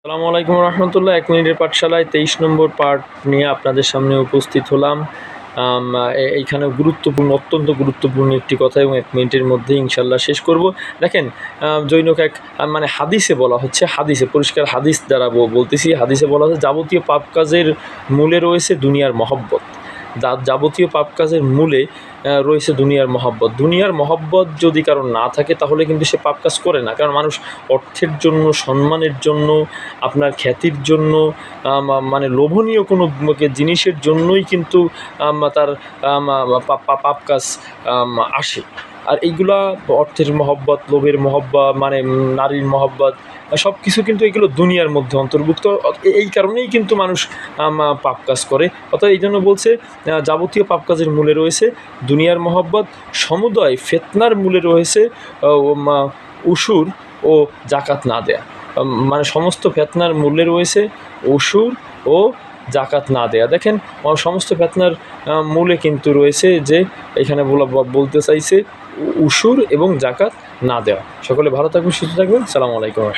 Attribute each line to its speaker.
Speaker 1: আসসালামু আলাইকুম রহমতুল্লাহ। এক মিনিটের পাঠশালায় তেইশ নম্বর পার্ট নিয়ে আপনাদের সামনে উপস্থিত হলাম। এইখানে গুরুত্বপূর্ণ, অত্যন্ত গুরুত্বপূর্ণ একটি কথা এবং এক মিনিটের মধ্যে ইনশাল্লাহ শেষ করব। দেখেন জৈনক এক মানে হাদিসে বলা হচ্ছে, হাদিসে, পরিষ্কার হাদিস দ্বারা বলতেছি, হাদিসে বলা হচ্ছে, যাবতীয় পাপ কাজের মূলে রয়েছে দুনিয়ার মহব্বত। যাবতীয় পাপ কাজের মূলে রয়েছে দুনিয়ার মহব্বত। দুনিয়ার মহব্বত যদি কারও না থাকে, তাহলে কিন্তু সে পাপ কাজ করে না। কারণ মানুষ অর্থের জন্য, সম্মানের জন্য, আপনার খ্যাতির জন্য মানে লোভনীয় কোনো জিনিসের জন্যই কিন্তু তার পাপ কাজ আসে। আর এইগুলা অর্থের মহব্বত, লোভের মহব্বা মানে নারীর মহব্বত সব কিছু কিন্তু এগুলো দুনিয়ার মধ্যে অন্তর্ভুক্ত। এই কারণেই কিন্তু মানুষ পাপ কাজ করে। অর্থাৎ এই জন্য বলছে যাবতীয় পাপ কাজের মূলে রয়েছে দুনিয়ার মহব্বত, সমুদয় ফেতনার মূলে রয়েছে উসুর ও জাকাত না দেয়া। মানে সমস্ত ফেতনার মূল্যে রয়েছে অসুর ও জাকাত না দেয়া। দেখেন সমস্ত ফেতনার মূলে কিন্তু রয়েছে যে, এখানে বলা- বলতে চাইছে উসুর এবং জাকাত না দেওয়া। সকলে ভালো থাকবেন সুস্থ থাকবেন। সালামু আলাইকুম।